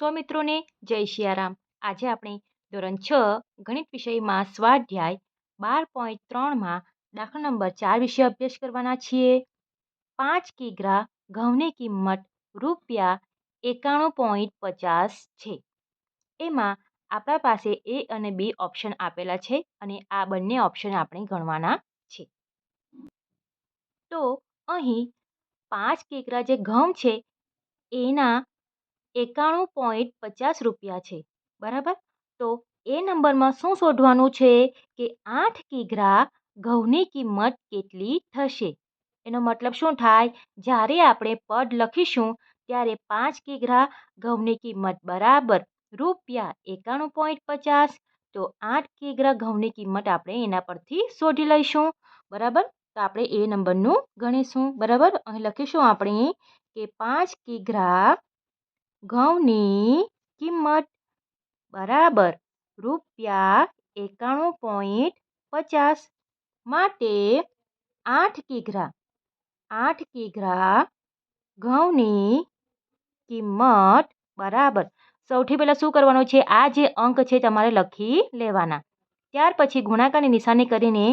સો મિત્રોને જય શિયારામ. આજે આપણે ધોરણ છ ગણિત વિષયમાં સ્વાધ્યાય બાર પોઈન્ટ ત્રણમાં દાખલા નંબર ચાર વિશે અભ્યાસ કરવાના છીએ. પાંચ કિગ્રા ઘઉંની કિંમત રૂપિયા એકાણું પોઈન્ટ પચાસ છે. એમાં આપણા પાસે એ અને બી ઓપ્શન આપેલા છે અને આ બંને ઓપ્શન આપણે ગણવાના છે. તો અહીં પાંચ કિગ્રા જે ઘઉં છે, એના એકાણું પોઈન્ટ પચાસ રૂપિયા છે, બરાબર? તો એ નંબરમાં શું શોધવાનું છે કે આઠ કિગ્રા ઘઉંની કિંમત કેટલી થશે? એનો મતલબ શું થાય? જ્યારે આપણે પદ લખીશું, ત્યારે પાંચ કિગ્રા ઘઉંની કિંમત બરાબર રૂપિયા એકાણું પોઈન્ટ પચાસ. તો આઠ કિગ્રા ઘઉંની કિંમત આપણે એના પરથી શોધી લઈશું, બરાબર? તો આપણે એ નંબરનું ગણીશું, બરાબર? અહીં લખીશું આપણે કે પાંચ કિગ્રા ઘઉંની કિંમત બરાબર રૂપિયા એકાણું પોઈન્ટ પચાસ માટે આઠ કિગ્રા આઠ કિગ્રા ઘઉંની કિંમત બરાબર. સૌથી પહેલાં શું કરવાનું છે? આ જે અંક છે તમારે લખી લેવાના. ત્યાર પછી ગુણાકારની નિશાની કરીને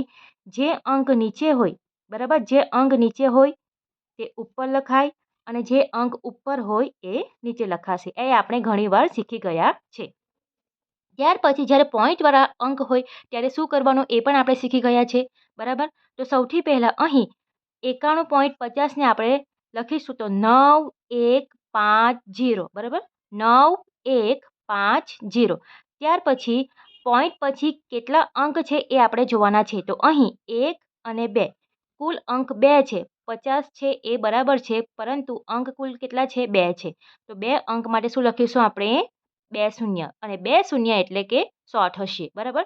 જે અંક નીચે હોય, બરાબર? જે અંક નીચે હોય તે ઉપર લખાય. અને જે અંક ઉપર હોય એ નીચે લખાશે. એ આપણે ઘણીવાર શીખી ગયા છે. ત્યાર પછી જ્યારે પોઈન્ટવાળા અંક હોય, ત્યારે શું કરવાનું એ પણ આપણે શીખી ગયા છે. બરાબર? તો સૌથી પહેલાં અહીં એકાણું પોઈન્ટ પચાસને આપણે લખીશું તો નવ એક પાંચ જીરો. બરાબર? નવ એક પાંચ જીરો. ત્યાર પછી પોઈન્ટ પછી કેટલા અંક છે એ આપણે જોવાના છે. તો અહીં એક અને બે. કુલ અંક બે છે. પચાસ છે એ બરાબર છે, પરંતુ અંક કુલ કેટલા છે? બે છે. તો બે અંક માટે શું લખીશું આપણે? બે શૂન્ય. અને બે શૂન્ય એટલે કે સો થશે બરાબર?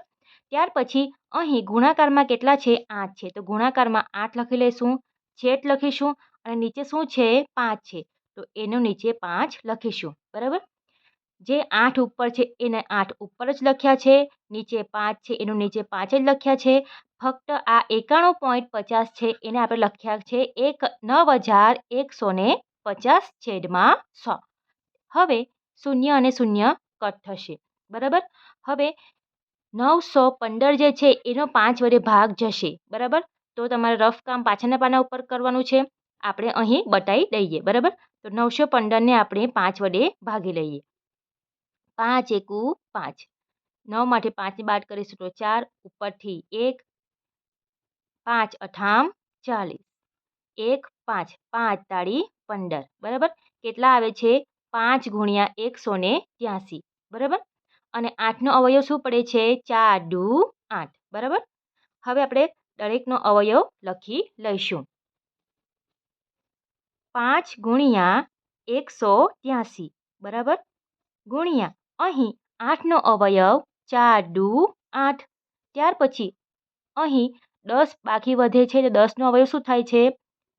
ત્યાર પછી અહીં ગુણાકારમાં કેટલા છે? આઠ છે. તો ગુણાકારમાં આઠ લખી લઈશું. છેઠ લખીશું. અને નીચે શું છે? પાંચ છે. તો એનું નીચે પાંચ લખીશું. બરાબર? જે આઠ ઉપર છે, એને આઠ ઉપર જ લખ્યા છે. નીચે પાંચ છે, એનું નીચે પાંચ જ લખ્યા છે. ફક્ત આ એકાણું પોઈન્ટ પચાસ છે, એને આપણે લખ્યા છે એક નવ હજાર એકસો ને પચાસ છેદમાં સો. હવે શૂન્ય અને શૂન્ય કટ થશે. બરાબર? હવે નવસો પંદર જે છે, એનો પાંચ વડે ભાગ જશે. બરાબર? તો તમારે રફ કામ પાછળના પાના ઉપર કરવાનું છે. આપણે અહીં બતાવી દઈએ. બરાબર? તો નવસો પંદરને આપણે પાંચ વડે ભાગી લઈએ. પાંચ એકુ પાંચ. નવ માટે પાંચની બાદ કરીશું તો ચાર. ઉપરથી એક. પાંચ અઠામ ચાલીસ. એક પાંચ પાંચ તાળી પંદર. બરાબર? કેટલા આવે છે? પાંચ ગુણ્યા એકસો ને ત્યાંસી. બરાબર? અને આઠનો અવયવ શું પડે છે? ચાર દુ આઠ. બરાબર? હવે આપણે દરેકનો અવયવ લખી લઈશું. પાંચ ગુણ્યા એકસો ત્યાંસી. બરાબર? ગુણ્યા અહીં આઠનો અવયવ ચાર દુ આઠ. ત્યાર પછી અહીં દસ બાકી વધે છે તો દસનો અવયવ શું થાય છે?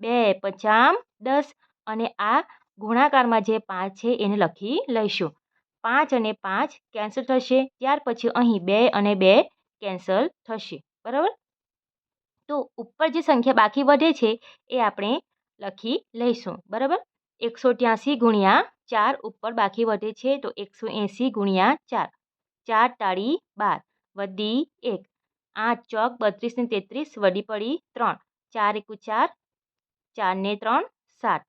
બે પચામ દસ. અને આ ગુણાકારમાં જે પાંચ છે એને લખી લઈશું. પાંચ અને પાંચ કેન્સલ થશે. ત્યાર પછી અહીં બે અને બે કેન્સલ થશે. બરાબર? તો ઉપર જે સંખ્યા બાકી વધે છે એ આપણે લખી લઈશું. બરાબર? એકસો ત્યાંસી ગુણ્યા ચાર ઉપર બાકી વધે છે તો એકસો એંસી ગુણ્યા ચાર. ચાર તાળી બાર વધી એક. આઠ ચોક, બત્રીસ ને તેત્રીસ, વડી પડી ત્રણ. ચાર એકુ ચાર ચાર ને ત્રણ, સાત.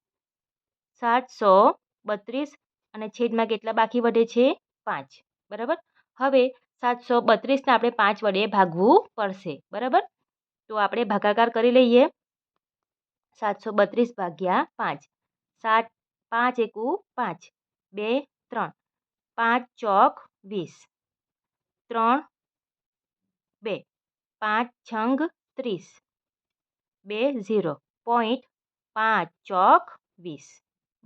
સાતસો બત્રીસ અને છેદમાં કેટલા બાકી વધે છે? પાંચ. બરાબર? હવે સાતસો બત્રીસને આપણે પાંચ વડે ભાગવું પડશે. બરાબર? તો આપણે ભાગાકાર કરી લઈએ. સાતસો બત્રીસ ભાગ્યા પાંચ. સાત, પાંચ એકુ પાંચ. બે, ત્રણ. પાંચ ચોક વીસ. ત્રણ, બે. પાંચ છંગ, ત્રીસ. બે ઝીરો. પોઈન્ટ પાંચ ચોક વીસ.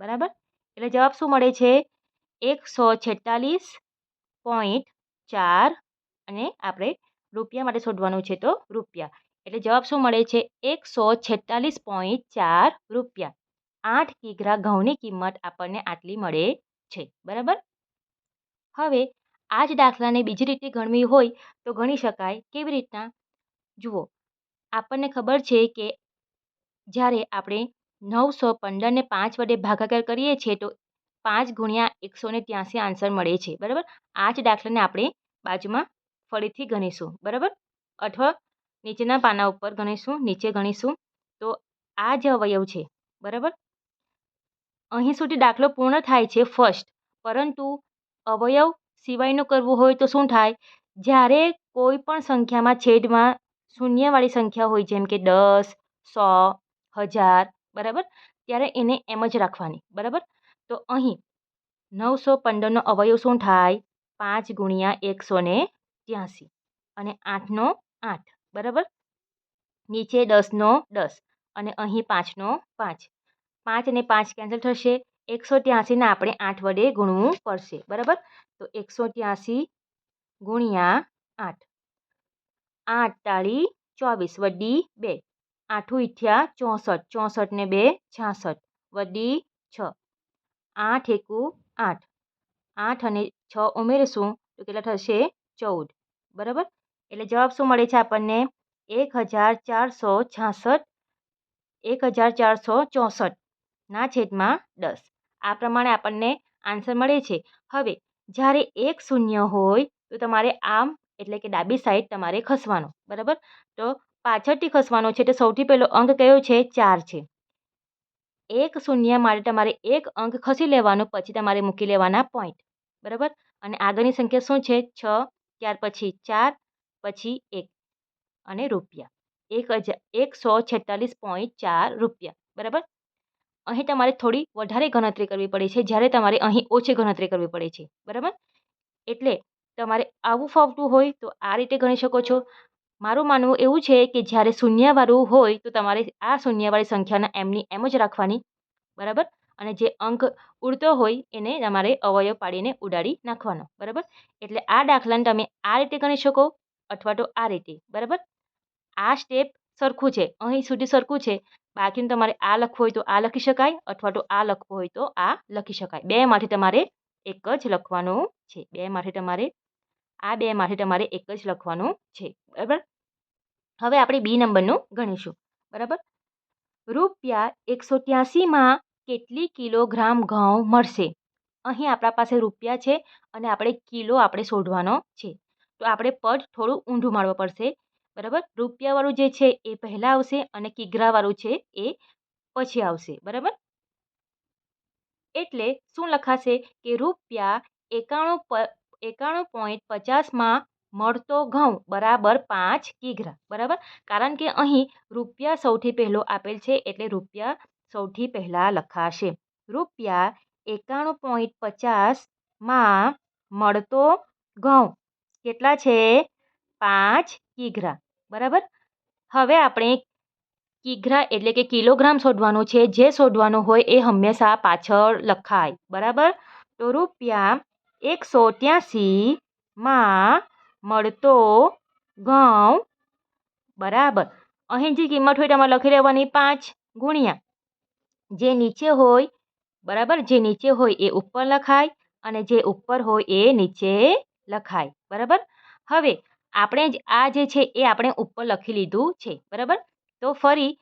બરાબર? એટલે જવાબ શું મળે છે? એકસો છેતાલીસ પોઈન્ટ ચાર અને આપણે રૂપિયા માટે શોધવાનું છે તો રૂપિયા. એટલે જવાબ શું મળે છે? એકસો છેતાલીસ પોઈન્ટ ચાર રૂપિયા. આઠ કિગ્રા ઘઉંની કિંમત આપણને આટલી મળે છે. બરાબર? હવે, આ જ દાખલાને બીજી રીતે ગણવી હોય તો ગણી શકાય. કેવી રીતના? જુઓ, આપણને ખબર છે કે જ્યારે આપણે નવસો પંદરને પાંચ વડે ભાગાકાર કરીએ છીએ તો પાંચ ગુણ્યા એકસો ને ત્યાંસી આન્સર મળે છે, બરાબર? આ જ દાખલાને આપણે બાજુમાં ફરીથી ગણીશું, બરાબર? અથવા નીચેના પાના ઉપર ગણીશું, નીચે ગણીશું, તો આ જે અવયવ છે, બરાબર? અહીં સુધી દાખલો પૂર્ણ થાય છે ફર્સ્ટ પરંતુ અવયવ સિવાયનું કરવું હોય તો શું થાય? જ્યારે કોઈ પણ સંખ્યામાં છેદમાં શૂન્યવાળી સંખ્યા હોય, જેમ કે દસ, સો, હજાર, બરાબર? ત્યારે એને એમ જ રાખવાની, બરાબર? તો અહીં નવસો પંદરનો અવયવ શું થાય? પાંચ ગુણ્યા એકસો ને ત્યાંસી અને આઠનો આઠ, બરાબર? નીચે દસનો દસ અને અહીં પાંચનો પાંચ. પાંચ અને પાંચ કેન્સલ થશે. એકસો ત્યાંસીને આપણે આઠ વડે ગુણવું પડશે, બરાબર? તો એકસો ત્યાંસી ગુણ્યા આઠ. આઠ તાળી ચોવીસ, વડી બે. આઠું ઇઠ્યા ચોસઠ ચોસઠ ને બે, છાસઠ, વડી છ. આઠ એકુ આઠ. આઠ અને છ ઉમેરીશું તો કેટલા થશે? ચૌદ. બરાબર? એટલે જવાબ શું મળે છે આપણને? એક હજાર ચારસો છાસઠ એક હજાર ચારસો ચોસઠના છેદમાં દસ. આ પ્રમાણે આપણને આન્સર મળે છે. હવે, જ્યારે એક શૂન્ય હોય તો તમારે આમ એટલે કે ડાબી સાઈડ તમારે ખસવાનો, બરાબર? તો પાછળથી ખસવાનો છે, તો સૌથી પહેલો અંક કયો છે? ચાર છે. એક શૂન્ય માટે તમારે એક અંક ખસી લેવાનો, પછી તમારે મૂકી લેવાના પોઈન્ટ બરાબર? અને આગળની સંખ્યા શું છે? છ, ત્યાર પછી ચાર, પછી એક અને રૂપિયા. એક હજાર એકસો છેતાલીસ પોઈન્ટ ચાર રૂપિયા, બરાબર? અહીં તમારે થોડી વધારે ગણતરી કરવી પડે છે, જ્યારે તમારે અહીં ઓછી ગણતરી કરવી પડે છે, બરાબર? એટલે તમારે આવું ફાવતું હોય તો આ રીતે ગણી શકો છો. મારું માનવું એવું છે કે જ્યારે શૂન્યવાળું હોય તો તમારે આ શૂન્યવાળી સંખ્યાના એમની એમ જ રાખવાની, બરાબર? અને જે અંક ઉડતો હોય એને તમારે અવયવ પાડીને ઉડાડી નાખવાનો, બરાબર? એટલે આ દાખલાને તમે આ રીતે ગણી શકો અથવા તો આ રીતે, બરાબર? આ સ્ટેપ સરખું છે, અહીં સુધી સરખું છે. બાકીનું તમારે આ લખવું હોય તો આ લખી શકાય અથવા તો આ લખવું હોય તો આ લખી શકાય. બેમાંથી તમારે એક જ લખવાનું છે. બેમાંથી તમારે આ બેમાંથી તમારે એક જ લખવાનું છે, બરાબર? હવે આપણે બી નંબરનું ગણીશું, બરાબર? રૂપિયા એકસો ત્યાસીમાં કેટલી કિલોગ્રામ ઘઉં મળશે? અહીં આપણા પાસે રૂપિયા છે અને આપણે કિલો આપણે શોધવાનો છે. તો આપણે પદ થોડું ઊંધું મારવું પડશે, બરાબર? રૂપિયાવાળું જે છે એ પહેલાં આવશે અને કિગ્રાવાળું છે એ પછી આવશે, બરાબર? એટલે શું લખાશે કે રૂપિયા એકાણું એકાણું પોઈન્ટ પચાસમાં મળતો ઘઉં બરાબર પાંચ કિગ્રા, બરાબર? કારણ કે અહીં રૂપિયા સૌથી પહેલો આપેલ છે એટલે રૂપિયા સૌથી પહેલાં લખાશે. રૂપિયા એકાણું પોઈન્ટ પચાસમાં મળતો ઘઉં કેટલા છે? પાંચ કિગ્રા, બરાબર? હવે આપણે કિગ્રા એટલે કે કિલોગ્રામ શોધવાનું છે. જે શોધવાનું હોય એ હંમેશા પાછળ લખાય, બરાબર? તો રૂપિયા એકસો ત્યાંસીમાં મળતો ઘઉં. બરાબર. અહીં જે કિંમત હોય તેમાં લખી લેવાની પાંચ ગુણ્યા. જે નીચે હોય, બરાબર, જે નીચે હોય એ ઉપર લખાય અને જે ઉપર હોય એ નીચે લખાય. બરાબર? હવે આપણે જ આ જે છે એ આપણે ઉપર લખી લીધું છે. બરાબર? તો ફરી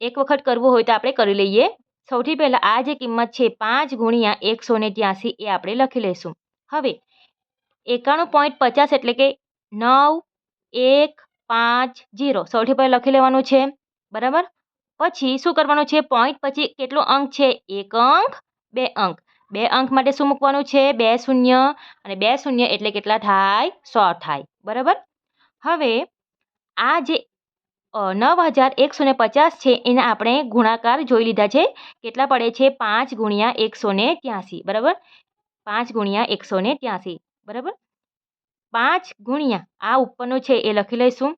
એક વખત કરવું હોય તો આપણે કરી લઈએ. સૌથી પહેલાં આ જે કિંમત છે પાંચ ગુણ્યા એકસો ને ત્યાંસી એ આપણે લખી લઈશું. હવે એકાણું પોઈન્ટ પચાસ એટલે કે નવ, એક, પાંચ જીરો સૌથી પહેલાં લખી લેવાનું છે. બરાબર? પછી શું કરવાનું છે? પોઈન્ટ પછી કેટલો અંક છે? એક અંક, બે અંક. બે અંક માટે શું મૂકવાનું છે? બે શૂન્ય અને બે શૂન્ય એટલે કેટલા થાય? સો થાય. બરાબર? હવે આ જે નવ હજાર એકસો ને પચાસ છે એના આપણે ગુણાકાર જોઈ લીધા છે. કેટલા પડે છે? પાંચ ગુણ્યા એકસો ને ત્યાંસી, બરાબર? પાંચ ગુણ્યા એકસો ને ત્યાંસી, બરાબર? પાંચ ગુણ્યા, આ ઉપરનો છે એ લખી લઈશું.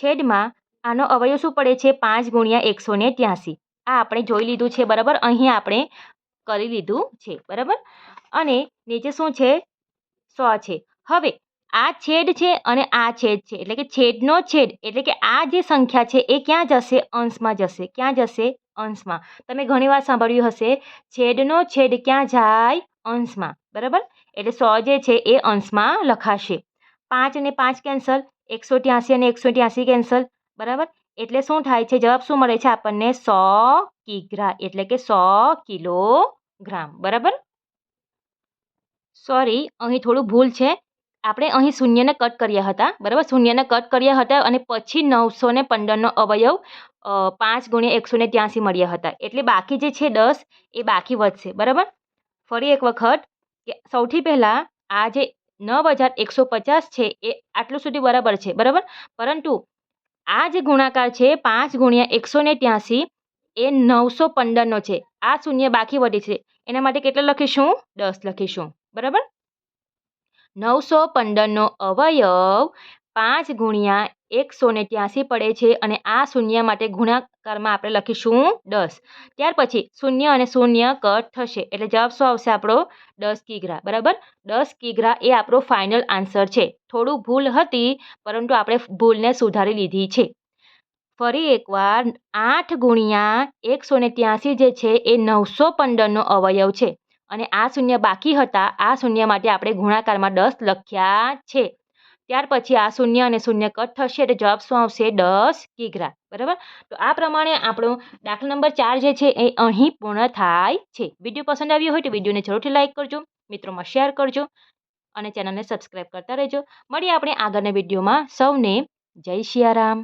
છેદમાં આનો અવયવ શું પડે છે? પાંચ ગુણ્યા એકસો ને ત્યાંસી, આ આપણે જોઈ લીધું છે, બરાબર? અહીં આપણે કરી લીધું છે, બરાબર? અને નીચે શું છે? સો છે. હવે આ છેદ છે અને આ છેદ છે. એટલે કે છેદનો છેદ, એટલે કે આ જે સંખ્યા છે એ ક્યાં જશે? અંશમાં જશે. ક્યાં જશે? અંશમાં. તમે ઘણીવાર સાંભળ્યું હશે, છેદનો છેદ ક્યાં જાય? અંશમાં. બરાબર? એટલે સો જે છે એ અંશમાં લખાશે. પાંચ અને પાંચ કેન્સલ. એકસો ત્યાંસી અને એકસો ત્યાંસી કેન્સલ. બરાબર? એટલે શું થાય છે? જવાબ શું મળે છે આપણને? સો કિગ્રા. એટલે કે સો કિલોગ્રામ. બરાબર? સોરી અહીં થોડું ભૂલ છે. આપણે અહીં શૂન્યને કટ કર્યા હતા, બરાબર? શૂન્યને કટ કર્યા હતા અને પછી નવસો ને પંદરનો અવયવ પાંચ ગુણ્યા એકસો ને ત્યાંસી મળ્યા હતા. એટલે બાકી જે છે દસ, એ બાકી વધશે, બરાબર? ફરી એક વખત કે સૌથી પહેલાં આ જે નવ હજાર એકસો પચાસ છે, એ આટલું સુધી બરાબર છે, બરાબર? પરંતુ આ જે ગુણાકાર છે, પાંચ ગુણ્યા એકસો ને ત્યાંસી, એ નવસો પંદરનો છે. આ શૂન્ય બાકી વધી છે. એના માટે કેટલા લખીશું? દસ લખીશું, બરાબર? નવસો પંદરનો અવયવ પાંચ ગુણ્યા એકસો ને ત્યાંસી પડે છે અને આ શૂન્ય માટે ગુણાકારમાં આપણે લખીશું દસ. ત્યાર પછી શૂન્ય અને શૂન્ય કટ થશે. એટલે જવાબ શું આવશે આપણો? દસ કિગ્રા. બરાબર? દસ કિગ્રા એ આપણો ફાઇનલ આન્સર છે. થોડું ભૂલ હતી, પરંતુ આપણે ભૂલને સુધારી લીધી છે. ફરી એકવાર આઠ ગુણ્યા એકસો ને ત્યાંસી જે છે એ નવસો પંદરનો અવયવ છે. અને આ શૂન્ય બાકી હતા. આ શૂન્ય માટે આપણે ગુણાકારમાં દસ લખ્યા છે. ત્યાર પછી આ શૂન્ય અને શૂન્ય કટ થશે એટલે જવાબ શું આવશે? દસ કિગ્રા. બરાબર? તો આ પ્રમાણે આપણો દાખલા નંબર ચાર જે છે એ અહીં પૂર્ણ થાય છે. વીડિયો પસંદ આવ્યો હોય તો વિડીયોને જરૂરથી લાઇક કરજો, મિત્રોમાં શેર કરજો અને ચેનલને સબસ્ક્રાઈબ કરતા રહેજો. મળીએ આપણે આગળના વિડીયોમાં. સૌને જય સિયારામ